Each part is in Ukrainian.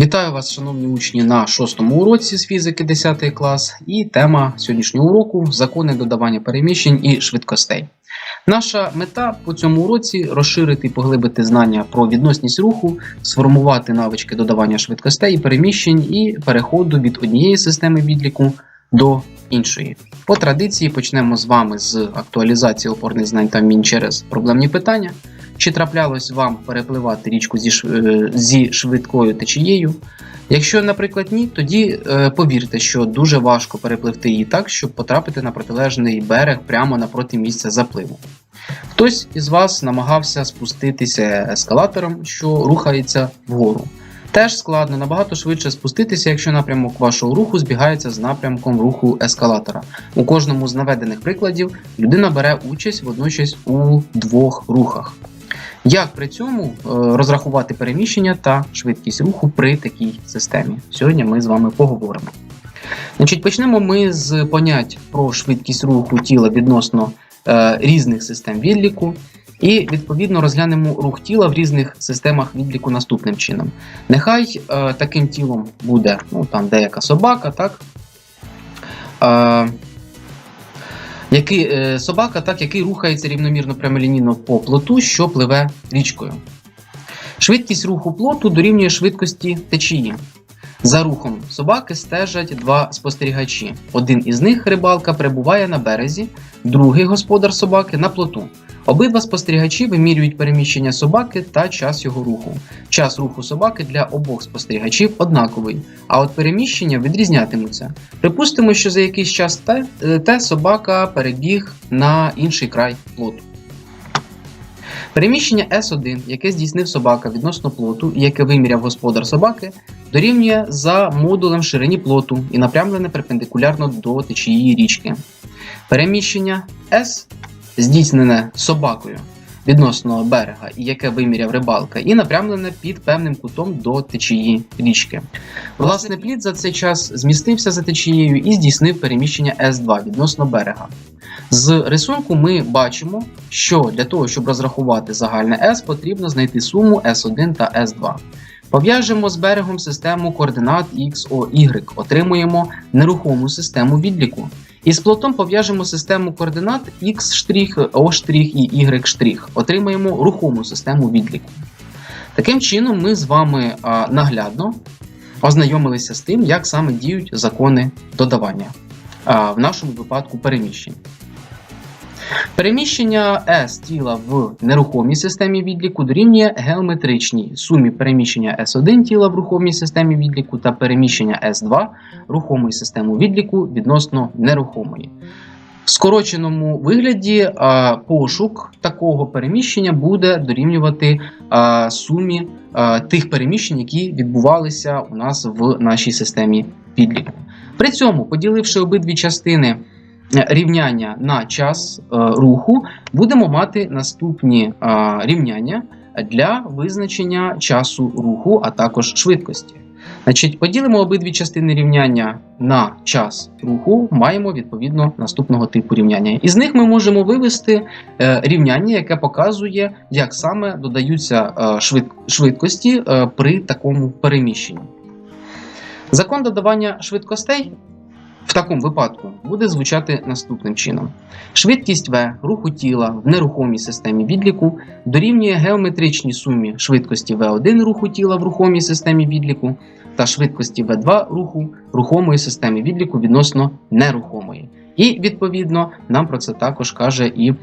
Вітаю вас, шановні учні, на шостому уроці з фізики 10 клас. І тема сьогоднішнього уроку закони додавання переміщень і швидкостей. Наша мета по цьому уроці розширити і поглибити знання про відносність руху, сформувати навички додавання швидкостей і переміщень і переходу від однієї системи відліку до іншої. По традиції почнемо з вами з актуалізації опорних знань та вмінь через проблемні питання. Чи траплялось вам перепливати річку зі, е, зі швидкою течією? Якщо, наприклад, ні, тоді е, повірте, що дуже важко перепливти її так, щоб потрапити на протилежний берег прямо напроти місця запливу. Хтось із вас намагався спуститися ескалатором, що рухається вгору. Теж складно набагато швидше спуститися, якщо напрямок вашого руху збігається з напрямком руху ескалатора. У кожному з наведених прикладів людина бере участь водночас у двох рухах. Як при цьому е, розрахувати переміщення та швидкість руху при такій системі? Сьогодні ми з вами поговоримо. Значить, почнемо ми з понять про швидкість руху тіла відносно е, різних систем відліку, і відповідно розглянемо рух тіла в різних системах відліку наступним чином. Нехай е, таким тілом буде ну, там деяка собака, так? Е, який, е, собака, так, який рухається рівномірно прямолінійно по плоту, що пливе річкою. Швидкість руху плоту дорівнює швидкості течії. За рухом собаки стежать два спостерігачі. Один із них рибалка перебуває на березі, другий господар собаки на плоту. Обидва спостерігачі вимірюють переміщення собаки та час його руху. Час руху собаки для обох спостерігачів однаковий, а от переміщення відрізнятимуться. Припустимо, що за якийсь час те, е, те собака перебіг на інший край плоту. Переміщення S1, яке здійснив собака відносно плоту і яке виміряв господар собаки, дорівнює за модулем ширині плоту і напрямлене перпендикулярно до течії річки. Переміщення S, здійснене собакою відносно берега, і яке виміряв рибалка, і напрямлене під певним кутом до течії річки. Власне, плід за цей час змістився за течією і здійснив переміщення S2 відносно берега. З рисунку ми бачимо, що для того, щоб розрахувати загальне S, потрібно знайти суму S1 та S2. Пов'яжемо з берегом систему координат X, O, Y, отримуємо нерухому систему відліку. І з плотом пов'яжемо систему координат X', O' і Y', отримаємо рухому систему відліку. Таким чином, ми з вами наглядно ознайомилися з тим, як саме діють закони додавання, в нашому випадку переміщень. Переміщення S тіла в нерухомій системі відліку дорівнює геометричній сумі переміщення S1 тіла в рухомій системі відліку та переміщення S2 рухомої системи відліку відносно нерухомої. В скороченому вигляді пошук такого переміщення буде дорівнювати сумі тих переміщень, які відбувалися у нас в нашій системі відліку. При цьому, поділивши обидві частини рівняння на час е, руху, будемо мати наступні е, рівняння для визначення часу руху, а також швидкості. Значить, поділимо обидві частини рівняння на час руху, маємо відповідно наступного типу рівняння. Із них ми можемо вивести е, рівняння, яке показує, як саме додаються е, швид- швидкості е, при такому переміщенні. Закон додавання швидкостей в такому випадку буде звучати наступним чином: швидкість V руху тіла в нерухомій системі відліку дорівнює геометричній сумі швидкості V1 руху тіла в рухомій системі відліку та швидкості V2 руху рухомої системи відліку відносно нерухомої. І відповідно нам про це також каже і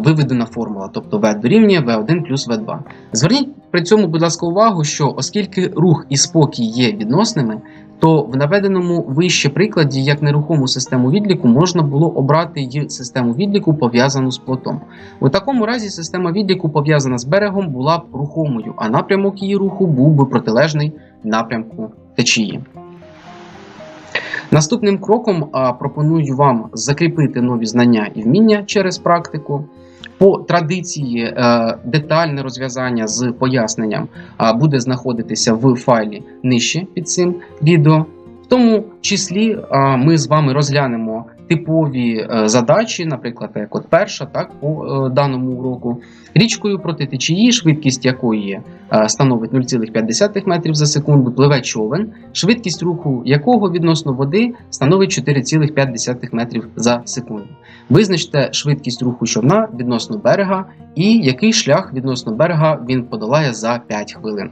виведена формула, тобто V дорівнює V1 плюс V2. Зверніть при цьому, будь ласка, увагу, що оскільки рух і спокій є відносними, то в наведеному вище прикладі як нерухому систему відліку можна було обрати й систему відліку пов'язану з плотом. У такому разі система відліку пов'язана з берегом була б рухомою, а напрямок її руху був би протилежний напрямку течії. Наступним кроком пропоную вам закріпити нові знання і вміння через практику. По традиції е, детальне розв'язання з поясненням буде знаходитися в файлі нижче під цим відео. Тому числі ми з вами розглянемо типові е, задачі, наприклад, як от перша, так, по е, даному уроку. Річкою проти течії, швидкість якої е, становить 0,5 метрів за секунду, пливе човен, швидкість руху якого відносно води становить 4,5 метрів за секунду. Визначте швидкість руху човна відносно берега і який шлях відносно берега він подолає за 5 хвилин.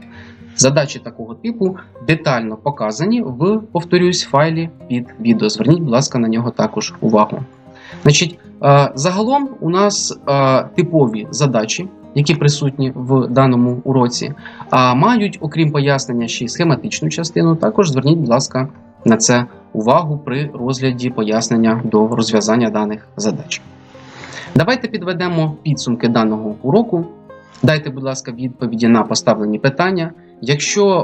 Задачі такого типу детально показані в, повторюсь, файлі під відео. Зверніть, будь ласка, на нього також увагу. Значить, е, загалом у нас е, типові задачі, які присутні в даному уроці, а мають, окрім пояснення, ще й схематичну частину. Також зверніть, будь ласка, на це увагу при розгляді пояснення до розв'язання даних задач. Давайте підведемо підсумки даного уроку. Дайте, будь ласка, відповіді на поставлені питання. Якщо е,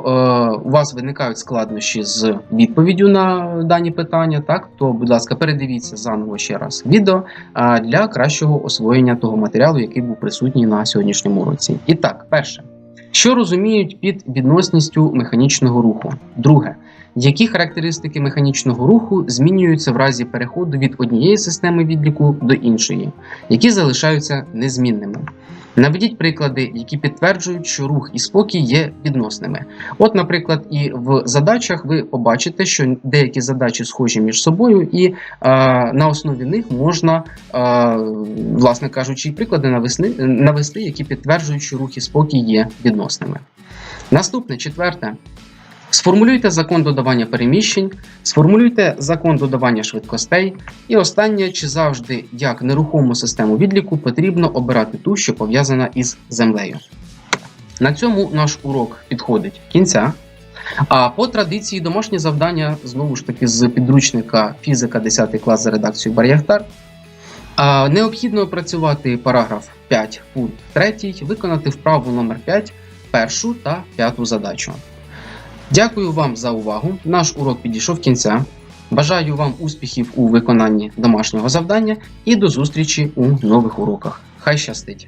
у вас виникають складнощі з відповіддю на дані питання, так то, будь ласка, передивіться заново ще раз відео е, для кращого освоєння того матеріалу, який був присутній на сьогоднішньому уроці. І так, перше, що розуміють під відносністю механічного руху? Друге, які характеристики механічного руху змінюються в разі переходу від однієї системи відліку до іншої, які залишаються незмінними? Наведіть приклади, які підтверджують, що рух і спокій є відносними. От, наприклад, і в задачах ви побачите, що деякі задачі схожі між собою, і е, на основі них можна, е, власне кажучи, приклади навести, навести, які підтверджують, що рух і спокій є відносними. Наступне четверте. Сформулюйте закон додавання переміщень, сформулюйте закон додавання швидкостей. І останнє, чи завжди, як нерухому систему відліку, потрібно обирати ту, що пов'язана із землею. На цьому наш урок підходить кінця. А по традиції домашні завдання, знову ж таки, з підручника фізика 10 клас за редакцією Бар'яхтар. Необхідно опрацювати параграф 5 пункт 3, виконати вправу номер 5 першу та п'яту задачу. Дякую вам за увагу. Наш урок підійшов кінця. Бажаю вам успіхів у виконанні домашнього завдання і до зустрічі у нових уроках. Хай щастить!